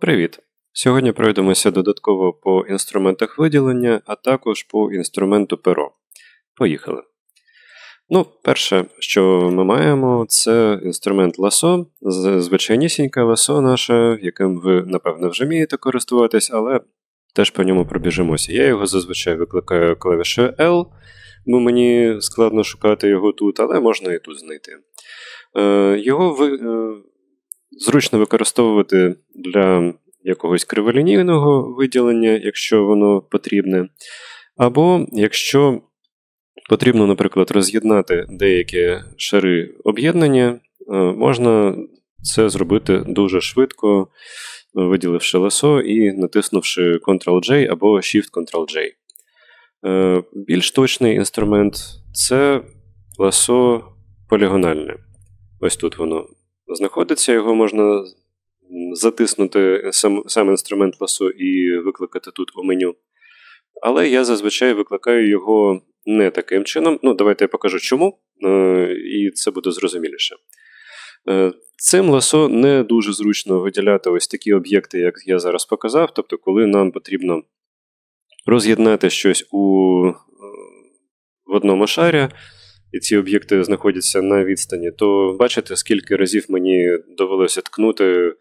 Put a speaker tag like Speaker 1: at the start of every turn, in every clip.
Speaker 1: Привіт! Сьогодні пройдемося додатково по інструментах виділення, а також по інструменту перо. Поїхали. Ну, перше, що ми маємо, це інструмент ласо, звичайнісіньке ласо наше, яким ви, напевно, вже вмієте користуватись, але теж по ньому пробіжимося. Я його зазвичай викликаю клавішою L, бо мені складно шукати його тут, але можна і тут знайти. Е, його ви, е, зручно використовувати для якогось криволінійного виділення, якщо воно потрібне. Або якщо потрібно, наприклад, роз'єднати деякі шари об'єднання, е, можна це зробити дуже швидко, виділивши ласо і натиснувши Ctrl-J або Shift-Ctrl-J. Е, більш точний інструмент це ласо полігональне. Ось тут воно знаходиться, його можна затиснути сам сам інструмент ласо і викликати тут у меню. Але я зазвичай викликаю його не таким чином. Ну, давайте я покажу чому, е, і це буде зрозуміліше. Е, цим ласо не дуже зручно виділяти ось такі об'єкти, як я зараз показав. Тобто, коли нам потрібно роз'єднати щось у, е, в одному шарі, і ці об'єкти знаходяться на відстані, то бачите, скільки разів мені довелося ткнути,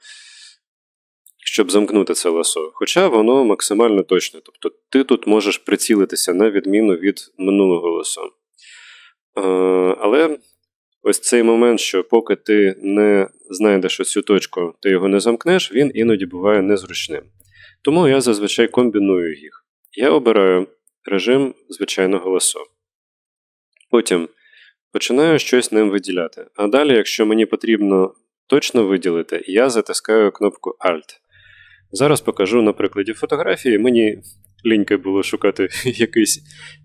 Speaker 1: щоб замкнути це ласо. Хоча воно максимально точне. Тобто ти тут можеш прицілитися на відміну від минулого ласо. Але ось цей момент, що поки ти не знайдеш оцю точку, ти його не замкнеш, він іноді буває незручним. Тому я зазвичай комбіную їх. Я обираю режим звичайного ласо. Потім починаю щось ним виділяти. А далі, якщо мені потрібно точно виділити, я затискаю кнопку Alt. Зараз покажу на прикладі фотографії. Мені лінька було шукати якийсь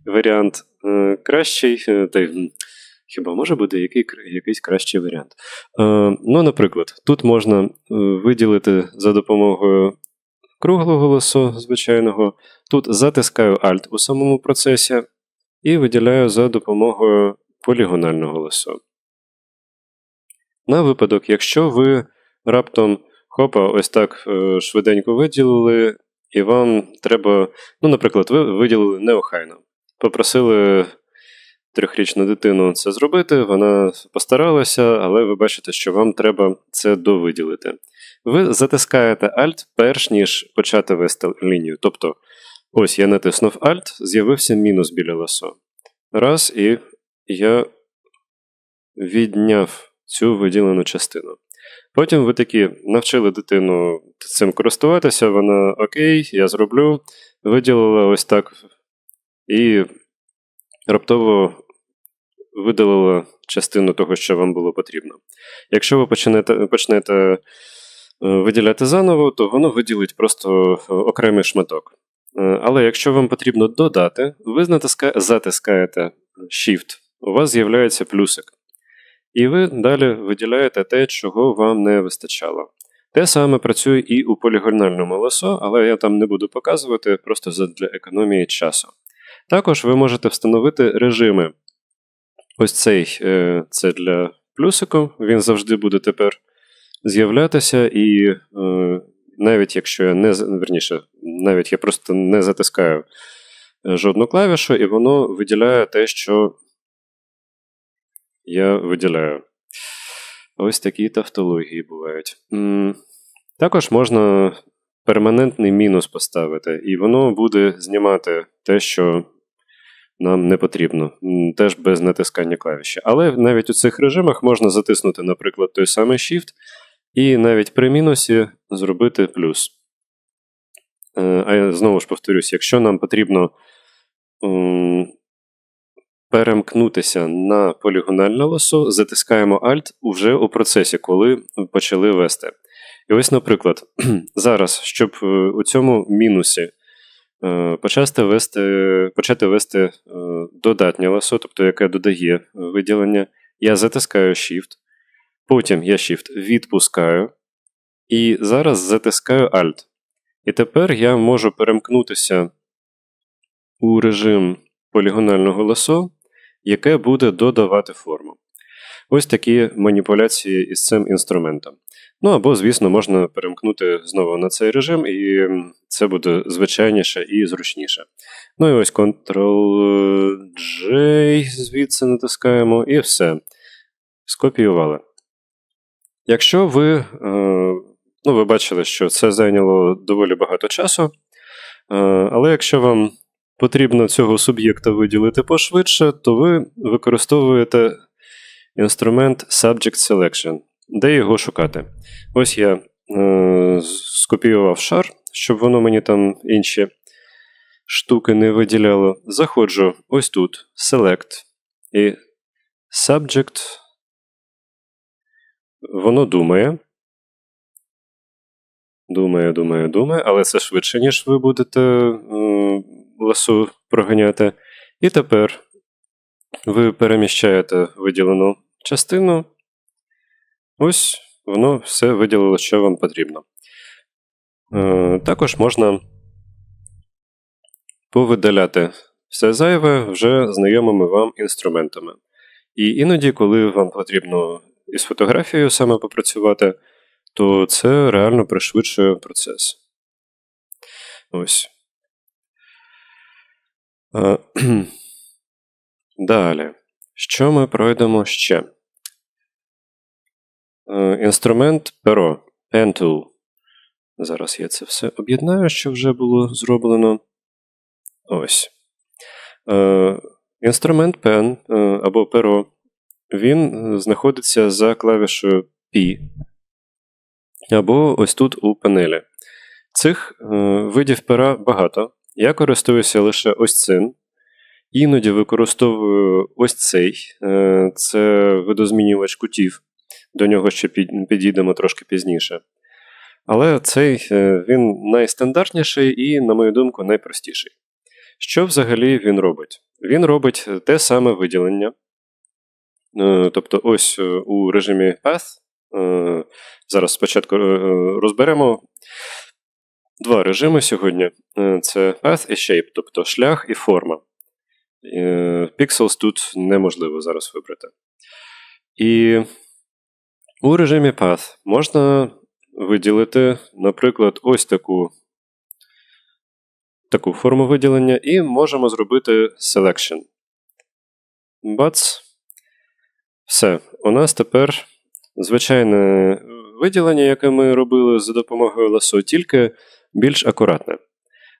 Speaker 1: варіант е, кращий. Е, та Хіба може бути який, якийсь кращий варіант? Е, ну, Наприклад, тут можна виділити за допомогою круглого голосу звичайного. Тут затискаю Alt у самому процесі і виділяю за допомогою полігонального лесо. На випадок, якщо ви раптом хопа, ось так е, швиденько виділили, і вам треба, ну, наприклад, ви виділили неохайно. Попросили трьохрічну дитину це зробити, вона постаралася, але ви бачите, що вам треба це довиділити. Ви затискаєте Alt, перш ніж почати вести лінію. Тобто, ось я натиснув Alt, з'явився мінус біля ласо. Раз, і я відняв цю виділену частину. Потім ви такі навчили дитину цим користуватися, вона окей, я зроблю, виділила ось так і раптово видалила частину того, що вам було потрібно. Якщо ви почнете, почнете е, виділяти заново, то воно виділить просто окремий шматок. Е, але якщо вам потрібно додати, ви затискаєте Shift у вас з'являється плюсик. І ви далі виділяєте те, чого вам не вистачало. Те саме працює і у полігональному ласо, але я там не буду показувати просто для економії часу. Також ви можете встановити режими. Ось цей е, це для плюсику, він завжди буде тепер з'являтися, і е, навіть якщо я не верніше, навіть я просто не затискаю е, жодну клавішу, і воно виділяє те, що я виділяю. Ось такі тавтології бувають. Також можна перманентний мінус поставити, і воно буде знімати те, що нам не потрібно, теж без натискання клавіші. Але навіть у цих режимах можна затиснути, наприклад, той самий Shift, і навіть при мінусі зробити плюс. Е, а я знову ж повторюсь, якщо нам потрібно перемкнутися на полігональне лосо, затискаємо Alt уже у процесі, коли почали вести. І ось, наприклад, зараз, щоб е, у цьому мінусі е, почати вести почати вести е, додатнє ласо, тобто яке додає виділення, я затискаю Shift, потім я Shift відпускаю, і зараз затискаю Alt. І тепер я можу перемкнутися у режим полігонального ласо яке буде додавати форму. Ось такі маніпуляції із цим інструментом. Ну або, звісно, можна перемкнути знову на цей режим, і це буде звичайніше і зручніше. Ну і ось Ctrl-J, звідси натискаємо, і все. Скопіювали. Якщо ви, е, ну, ви бачили, що це зайняло доволі багато часу, е, але якщо вам потрібно цього суб'єкта виділити пошвидше, то ви використовуєте інструмент Subject Selection. Де його шукати? Ось я е, скопіював шар, щоб воно мені там інші штуки не виділяло. Заходжу ось тут, Select і Subject. Воно думає. Думає, думає, думає, але це швидше, ніж ви будете е, ласу проганяти. І тепер ви переміщаєте виділену частину. Ось воно все виділило, що вам потрібно. Е, також можна повидаляти все зайве вже знайомими вам інструментами. І іноді, коли вам потрібно із фотографією саме попрацювати, то це реально пришвидшує процес. Ось. Е, Далі. Що ми пройдемо ще? Е, Інструмент перо. Pen Tool. Зараз я це все об'єднаю, що вже було зроблено. Ось. Е, Інструмент Pen або перо. Він знаходиться за клавішою P. Або ось тут у панелі. Цих видів пера багато. Я користуюся лише ось цим. Іноді використовую ось цей. Е, це видозмінювач кутів. До нього ще підійдемо трошки пізніше. Але цей е, він найстандартніший і, на мою думку, найпростіший. Що взагалі він робить? Він робить те саме виділення. Е, тобто, ось у режимі Path. Зараз спочатку розберемо два режими сьогодні: це Path і Shape, тобто шлях і форма. Pixels тут неможливо зараз вибрати. І у режимі Path можна виділити, наприклад, ось таку таку форму виділення, і можемо зробити Selection. Бац. Все. У нас тепер звичайне виділення, яке ми робили за допомогою ласо, тільки більш акуратне.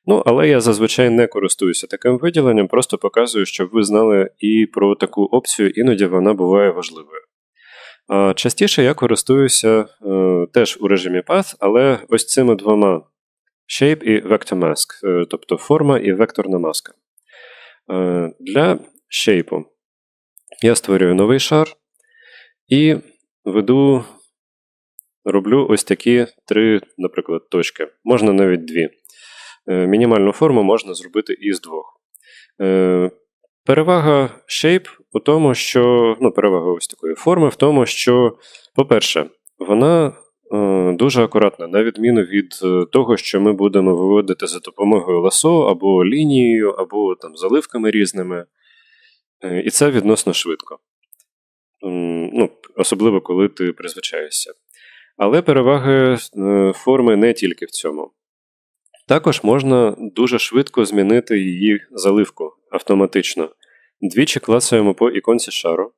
Speaker 1: Ну, але я зазвичай не користуюся таким виділенням, просто показую, щоб ви знали і про таку опцію, іноді вона буває важливою. Частіше я користуюся е, теж у режимі Path, але ось цими двома Shape і Vector Mask, е, тобто форма і векторна маска. Е, для Shape я створюю новий шар і веду, роблю ось такі три, наприклад, точки. Можна навіть дві. Е, мінімальну форму можна зробити із двох. Е, перевага Shape у тому, що ну, перевага ось такої форми в тому, що, по-перше, вона е, дуже акуратна, на відміну від того, що ми будемо виводити за допомогою ласо або лінією, або там, заливками різними. І це відносно швидко. Ну, Особливо, коли ти призвичаєшся. Але переваги форми не тільки в цьому. Також можна дуже швидко змінити її заливку автоматично. Двічі клацаємо по іконці шару.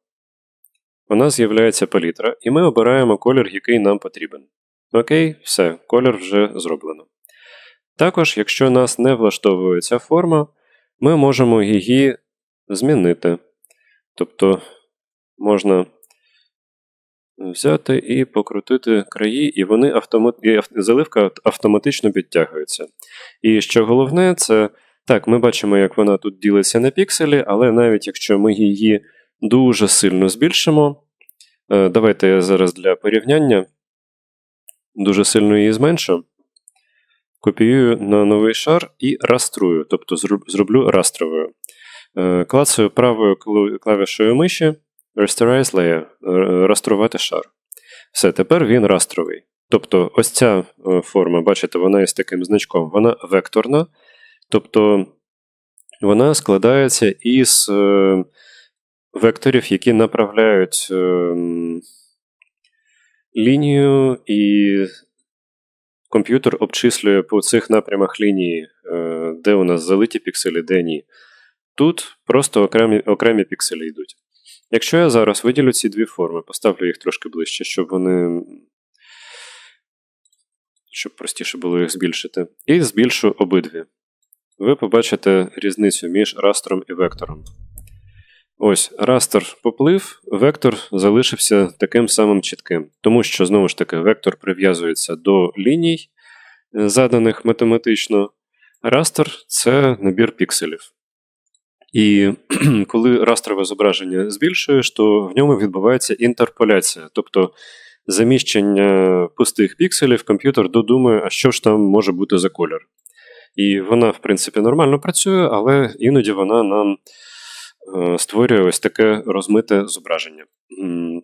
Speaker 1: У нас з'являється палітра, і ми обираємо колір, який нам потрібен. Окей, все, колір вже зроблено. Також, якщо нас не влаштовує ця форма, ми можемо її змінити. Тобто можна взяти і покрутити краї, і вони автомат... і заливка автоматично підтягується. І що головне, це так, ми бачимо, як вона тут ділиться на пікселі, але навіть якщо ми її дуже сильно збільшимо, е, давайте я зараз для порівняння дуже сильно її зменшу. Копіюю на новий шар і раструю, тобто зроблю растровою. Е, клацаю правою клавішою миші Rasterize Layer раструвати шар. Все, тепер він растровий. Тобто, ось ця е, форма, бачите, вона із таким значком, вона векторна. Тобто вона складається із е, векторів, які направляють е, лінію, і комп'ютер обчислює по цих напрямах лінії, де у нас залиті пікселі, де ні. Тут просто окремі, окремі пікселі йдуть. Якщо я зараз виділю ці дві форми, поставлю їх трошки ближче, щоб вони. Щоб простіше було їх збільшити. І збільшу обидві. Ви побачите різницю між растром і вектором. Ось, растер поплив, вектор залишився таким самим чітким, тому що, знову ж таки, вектор прив'язується до ліній, е, заданих математично. Растер це набір пікселів. І коли растрове зображення збільшуєш, то в ньому відбувається інтерполяція, тобто заміщення пустих пікселів, комп'ютер додумує, а що ж там може бути за колір. І вона, в принципі, нормально працює, але іноді вона нам е, створює ось таке розмите зображення.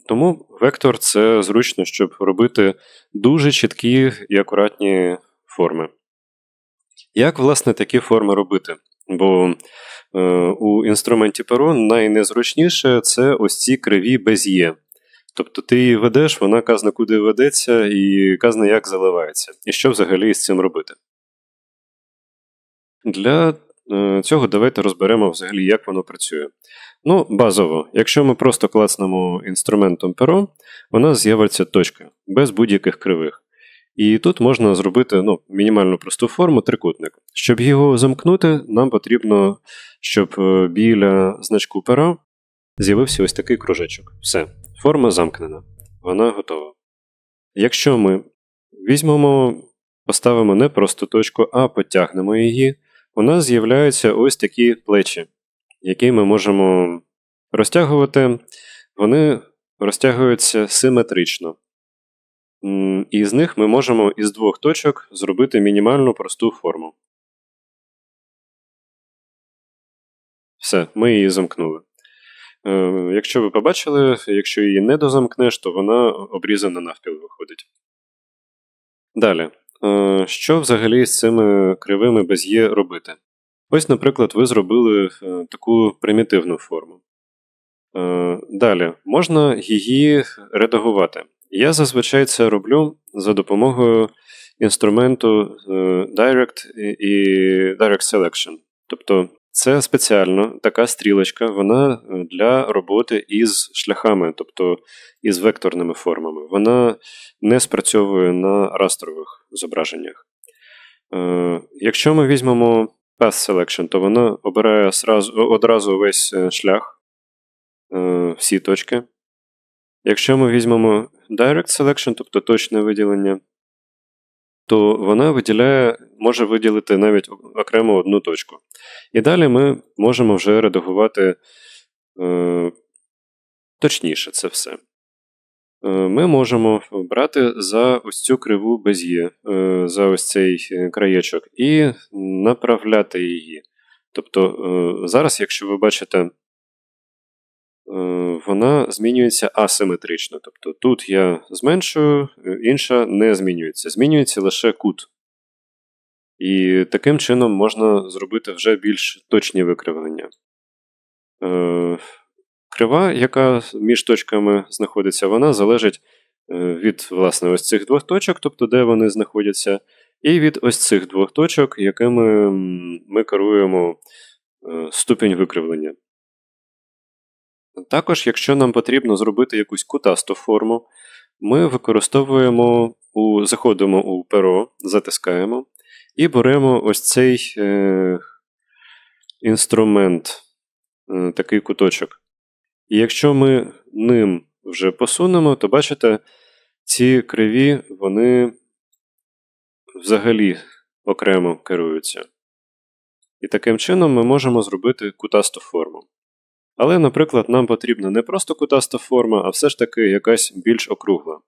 Speaker 1: Тому вектор це зручно, щоб робити дуже чіткі і акуратні форми. Як, власне, такі форми робити? Бо у інструменті перо найнезручніше це ось ці криві без є. Тобто ти її ведеш, вона казна куди ведеться, і казна як заливається. І що взагалі з цим робити? Для е, цього давайте розберемо взагалі, як воно працює. Ну, базово, якщо ми просто клацнемо інструментом перо, у нас з'явиться точка без будь-яких кривих. І тут можна зробити ну, мінімально просту форму трикутник. Щоб його замкнути, нам потрібно, щоб е, біля значку пера з'явився ось такий кружечок. Все, форма замкнена, вона готова. Якщо ми візьмемо, поставимо не просто точку, а потягнемо її, у нас з'являються ось такі плечі, які ми можемо розтягувати. Вони розтягуються симетрично. І з них ми можемо із двох точок зробити мінімальну просту форму. Все, ми її замкнули. Е, якщо ви побачили, якщо її не дозамкнеш, то вона обрізана навпіл виходить. Далі. Е, що взагалі з цими кривими без є робити? Ось, наприклад, ви зробили е, таку примітивну форму. Далі, можна її редагувати. Я зазвичай це роблю за допомогою інструменту Direct і Direct Selection. Тобто це спеціально така стрілочка, вона е, для роботи із шляхами, тобто із векторними формами. Вона не спрацьовує на растрових зображеннях. Е, Якщо ми візьмемо Path Selection, то вона обирає одразу весь е, шлях, е, всі точки. Якщо ми візьмемо Direct Selection, тобто точне виділення, то вона виділяє, може виділити навіть окремо одну точку. І далі ми можемо вже редагувати е, точніше це все. Е, Ми можемо брати за ось цю криву без'є, е, за ось цей краєчок, і направляти її. Тобто, е, зараз, якщо ви бачите Е, вона змінюється асиметрично. Тобто тут я зменшую, е, інша не змінюється. Змінюється лише кут. І таким чином можна зробити вже більш точні викривлення. Е, крива, яка між точками знаходиться, вона залежить від власне, ось цих двох точок, тобто де вони знаходяться, і від ось цих двох точок, якими ми керуємо ступінь викривлення. Також, якщо нам потрібно зробити якусь кутасту форму, ми використовуємо, у, заходимо у перо, затискаємо і беремо ось цей е, інструмент, е, такий куточок. І якщо ми ним вже посунемо, то бачите, ці криві, вони взагалі окремо керуються. І таким чином ми можемо зробити кутасту форму. Але, наприклад, нам потрібна не просто кутаста форма, а все ж таки якась більш округла.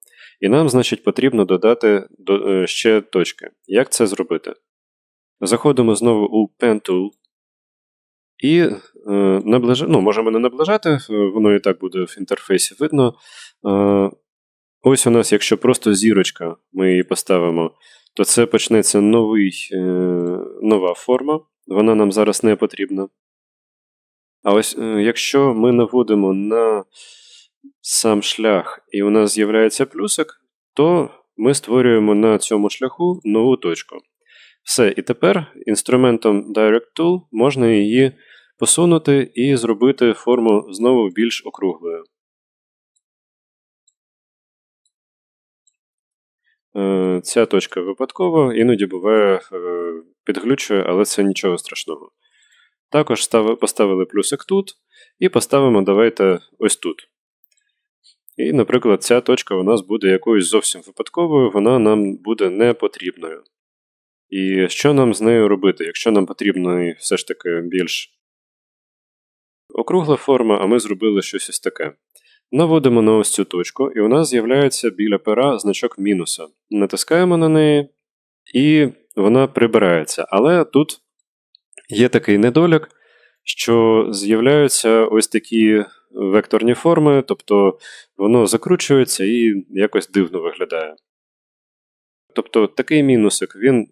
Speaker 1: І нам, значить, потрібно додати е, ще точки. Як це зробити? Заходимо знову у Pen Tool. І е, наближ... ну, можемо не наближати, е, воно і так буде в інтерфейсі видно. Е, ось у нас, якщо просто зірочка, ми її поставимо, то це почнеться новий, е, нова форма. Вона нам зараз не потрібна. А ось е, якщо ми наводимо на сам шлях, і у нас з'являється плюсик, то ми створюємо на цьому шляху нову точку. Все, і тепер інструментом Direct Tool можна її посунути і зробити форму знову більш округлою. Е, ця точка випадкова, іноді буває е, підглючує, але це нічого страшного. Також поставили плюсик тут, і поставимо давайте ось тут. І, наприклад, ця точка у нас буде якоюсь зовсім випадковою, вона нам буде не потрібною. І що нам з нею робити, якщо нам потрібна все ж таки більш округла форма, а ми зробили щось ось таке. Наводимо на ось цю точку, і у нас з'являється біля пера значок мінуса. Натискаємо на неї, і вона прибирається. Але тут є такий недолік, що з'являються ось такі векторні форми, тобто воно закручується і якось дивно виглядає. Тобто такий мінусик він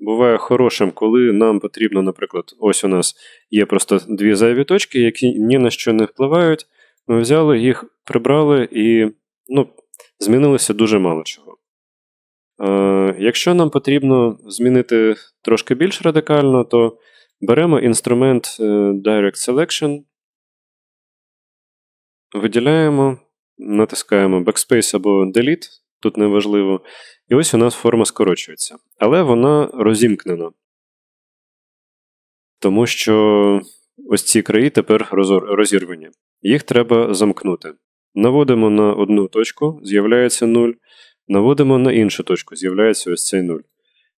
Speaker 1: буває хорошим, коли нам потрібно, наприклад, ось у нас є просто дві зайві точки, які ні на що не впливають. Ми взяли їх, прибрали і ну, змінилося дуже мало чого. Е, Якщо нам потрібно змінити трошки більш радикально, то беремо інструмент е, Direct Selection, виділяємо, натискаємо Backspace або Delete, тут неважливо. І ось у нас форма скорочується. Але вона розімкнена. Тому що ось ці краї тепер розірвані. Їх треба замкнути. Наводимо на одну точку, з'являється 0. Наводимо на іншу точку, з'являється ось цей 0.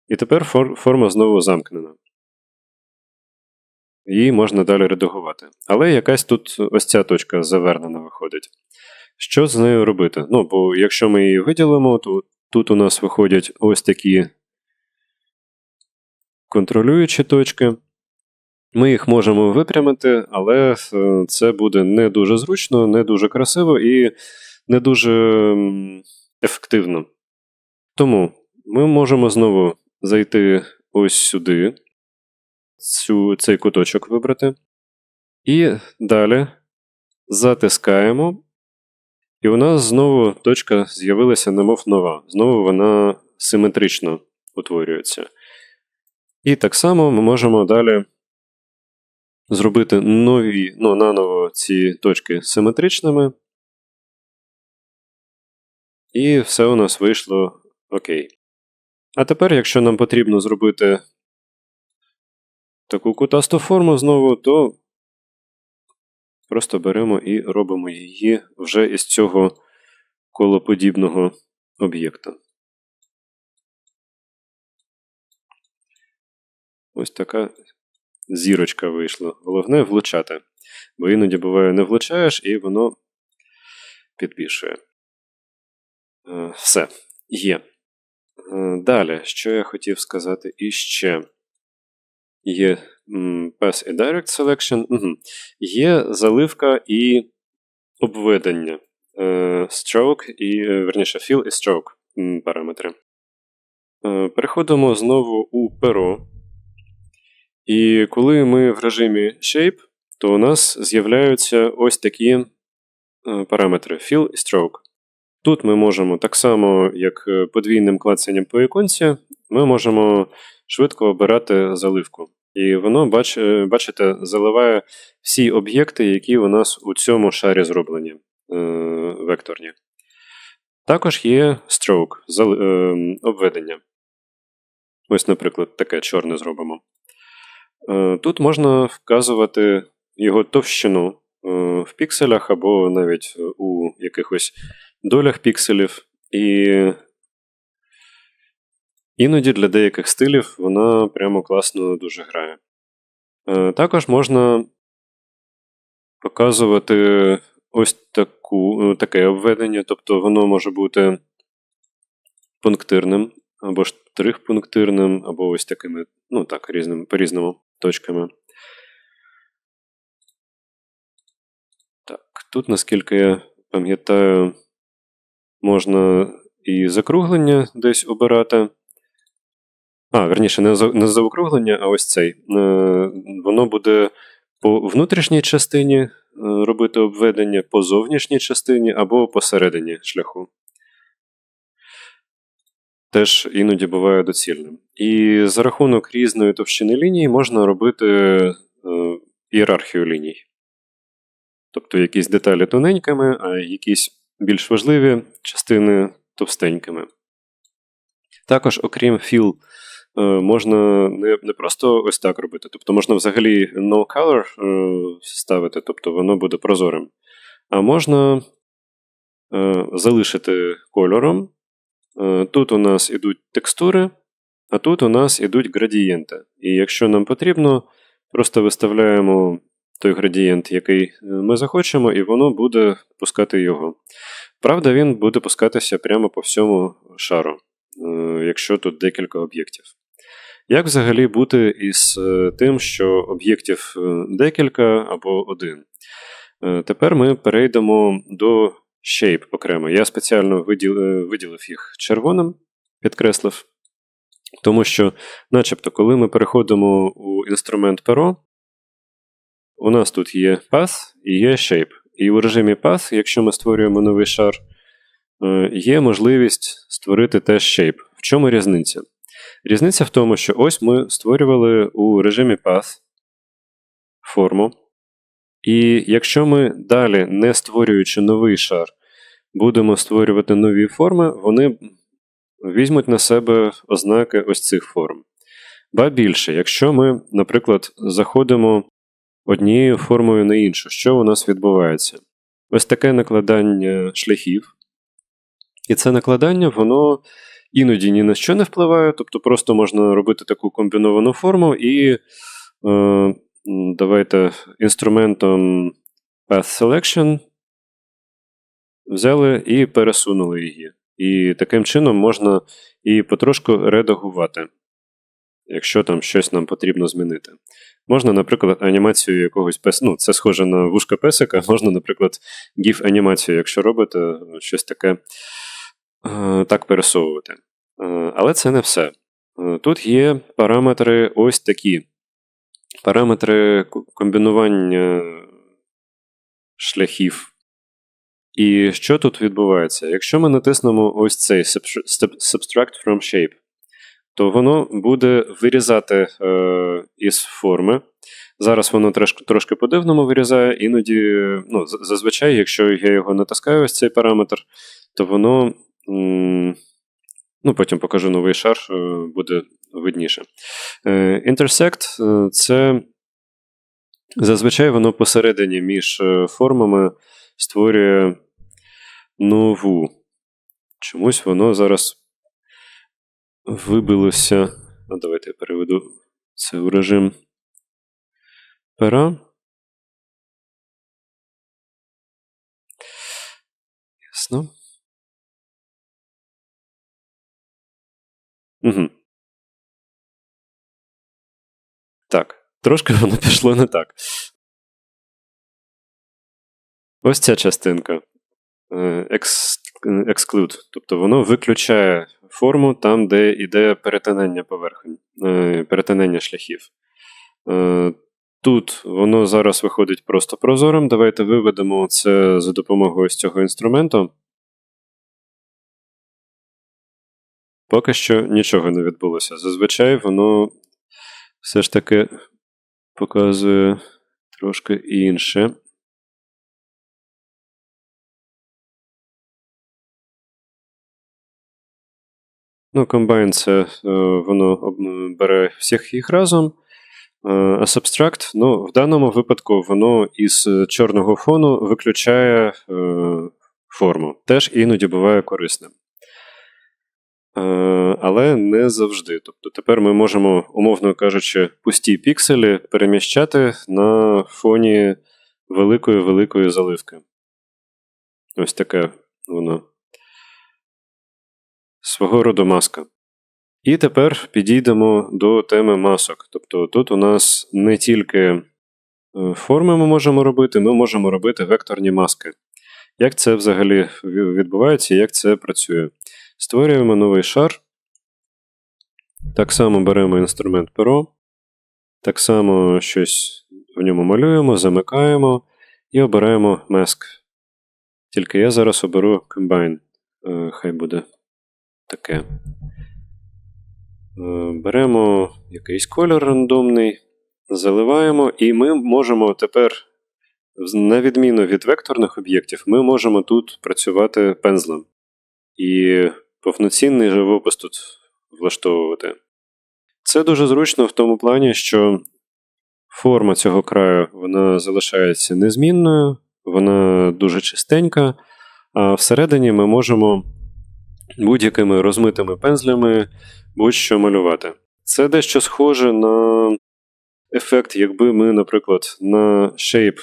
Speaker 1: І тепер форма знову замкнена. Її можна далі редагувати. Але якась тут ось ця точка завернена виходить. Що з нею робити? Ну, бо якщо ми її виділимо, то тут у нас виходять ось такі контролюючі точки. Ми їх можемо випрямити, але е, це буде не дуже зручно, не дуже красиво і не дуже ефективно. Тому ми можемо знову зайти ось сюди, цю, цей куточок вибрати. І далі затискаємо. І у нас знову точка з'явилася, немов нова. Знову вона симетрично утворюється. І так само ми можемо далі зробити нові, ну, наново ці точки симетричними. І все у нас вийшло окей. А тепер, якщо нам потрібно зробити таку кутасту форму знову, то просто беремо і робимо її вже із цього колоподібного об'єкта. Ось така зірочка вийшла. Головне влучати. Бо іноді буває, не влучаєш, і воно підбільшує. Е, все, є. Е, далі, що я хотів сказати іще? Є Pass і Direct Selection. Угу. Є заливка і обведення. Е, stroke і, верніше, fill і stroke параметри. Переходимо знову у перо. І коли ми в режимі Shape, то у нас з'являються ось такі е, параметри Fill і Stroke. Тут ми можемо так само, як е, подвійним клацанням по іконці, ми можемо швидко обирати заливку. І воно, е, бачите, заливає всі об'єкти, які у нас у цьому шарі зроблені е, векторні. Також є stroke, обведення. Ось, наприклад, таке чорне зробимо. Тут можна вказувати його товщину в пікселях або навіть у якихось долях пікселів. І іноді для деяких стилів вона прямо класно дуже грає. Е, також можна показувати ось таку, таке обведення, тобто воно може бути пунктирним, або штрих-пунктирним, або ось такими, ну так, різним, по-різному точками. Так, тут, наскільки я пам'ятаю, можна і закруглення десь обирати. А, верніше, не, за, не заокруглення, а ось цей. Е, воно буде по внутрішній частині е, робити обведення, по зовнішній частині або посередині шляху. теж іноді буває доцільним. І за рахунок різної товщини лінії можна робити е, ієрархію ліній. Тобто якісь деталі тоненькими, а якісь більш важливі частини товстенькими. Також, окрім філ, е, можна не просто ось так робити. Тобто можна взагалі no color е, ставити, тобто воно буде прозорим. А можна е, залишити кольором. Тут у нас ідуть текстури, а тут у нас ідуть градієнти. І якщо нам потрібно, просто виставляємо той градієнт, який ми захочемо, і воно буде пускати його. Правда, він буде пускатися прямо по всьому шару. Е, якщо тут декілька об'єктів. Як взагалі бути із е, тим, що об'єктів е, декілька або один? Тепер ми перейдемо до shape окремо. Я спеціально виділив їх червоним, підкреслив. Тому що, начебто, коли ми переходимо у інструмент перо, у нас тут є path і є shape. І у режимі path, якщо ми створюємо новий шар, Е, є можливість створити теж shape. В чому різниця? Різниця в тому, що ось ми створювали у режимі Path форму. І якщо ми далі, не створюючи новий шар, будемо створювати нові форми, вони візьмуть на себе ознаки ось цих форм. Ба більше, якщо ми, наприклад, заходимо однією формою на іншу, що у нас відбувається? Ось таке накладання шляхів. І це накладання, воно іноді ні на що не впливає, тобто просто можна робити таку комбіновану форму і е, давайте інструментом Path Selection взяли і пересунули її. І таким чином можна і потрошку редагувати, якщо там щось нам потрібно змінити. Можна, наприклад, анімацію якогось песика, ну, це схоже на вушка песика, можна, наприклад, GIF-анімацію, якщо робите щось таке Е, так пересовувати. Е, але це не все. Е, тут є параметри ось такі. Параметри комбінування шляхів. І що тут відбувається? Якщо ми натиснемо ось цей Subtract from Shape, то воно буде вирізати е, із форми. Зараз воно трошки трошки по-дивному вирізає, іноді, ну, зазвичай, якщо я його натискаю, ось цей параметр, то воно Ну, Потім покажу новий шар, е, буде видніше. Е, intersect е, це зазвичай воно посередині між формами створює нову. Чомусь воно зараз вибилося. Ну, Давайте я переведу це в режим пера. Ясно. Угу. Так. Трошки воно пішло не так. Ось ця частинка. Е, exclude. Тобто воно виключає форму там, де йде перетинання поверхень, е, перетинання шляхів. Е, тут воно зараз виходить просто прозорим. Давайте виведемо це за допомогою ось цього інструменту. Поки що нічого не відбулося. Зазвичай воно все ж таки показує трошки інше. Ну, комбайн це е, воно бере всіх їх разом. Е, а Substract, ну, в даному випадку, воно із чорного фону виключає е, форму. Теж іноді буває корисним. Е, але не завжди. Тобто тепер ми можемо, умовно кажучи, пусті пікселі переміщати на фоні великої-великої заливки. Ось таке воно. Свого роду маска. І тепер підійдемо до теми масок. Тобто тут у нас не тільки е, форми ми можемо робити, ми можемо робити векторні маски. Як це взагалі відбувається як це працює? Створюємо новий шар. Так само беремо інструмент перо. Так само щось в ньому малюємо, замикаємо і обираємо Mask. Тільки я зараз оберу Combine. Е, хай буде таке. Е, Беремо якийсь кольор рандомний, заливаємо, і ми можемо тепер, на відміну від векторних об'єктів, ми можемо тут працювати пензлем. І повноцінний живопис тут влаштовувати. Це дуже зручно в тому плані, що форма цього краю вона залишається незмінною, вона дуже чистенька, а всередині ми можемо будь-якими розмитими пензлями будь-що малювати. Це дещо схоже на ефект, якби ми, наприклад, на shape,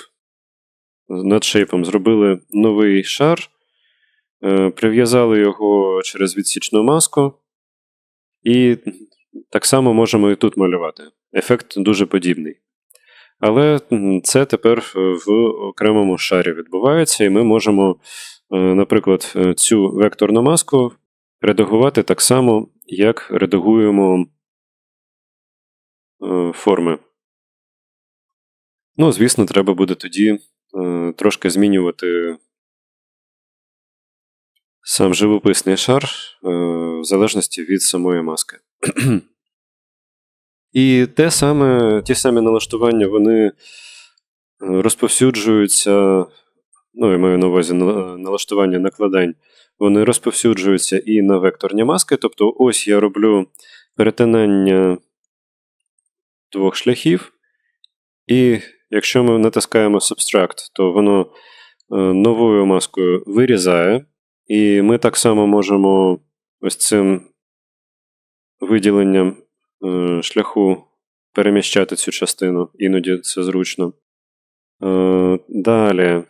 Speaker 1: над шейпом зробили новий шар, е, прив'язали його через відсічну маску, і так само можемо і тут малювати. Ефект дуже подібний. Але це тепер в окремому шарі відбувається, і ми можемо, наприклад, е, цю векторну маску редагувати так само, як редагуємо е, форми. Ну, звісно, треба буде тоді е, трошки змінювати сам живописний шар е, в залежності від самої маски. І те саме, ті самі налаштування вони е, розповсюджуються, ну, я маю на увазі налаштування накладань, вони розповсюджуються і на векторні маски. Тобто, ось я роблю перетинання двох шляхів, і якщо ми натискаємо Subtract, то воно е, новою маскою вирізає, і ми так само можемо ось цим виділенням е, шляху переміщати цю частину, іноді це зручно. Е, Далі.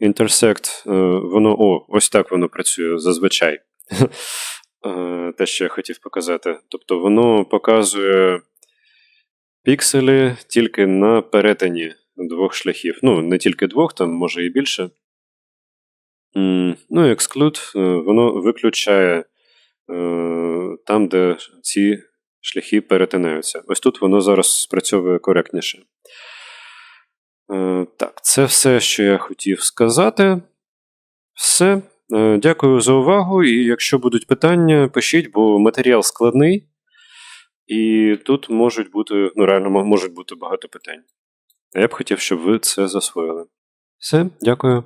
Speaker 1: Intersect, е, воно. О, ось так воно працює зазвичай. Е, Те, що я хотів показати. Тобто воно показує пікселі тільки на перетині двох шляхів. Ну, не тільки двох, там може і більше. Ну, Exclude, е, воно виключає там, де ці шляхи перетинаються. Ось тут воно зараз спрацьовує коректніше. Е, Так, це все, що я хотів сказати. Все. Е, Дякую за увагу. І якщо будуть питання, пишіть, бо матеріал складний, і тут можуть бути, ну, реально можуть бути багато питань. Я б хотів, щоб ви це засвоїли. Все, дякую.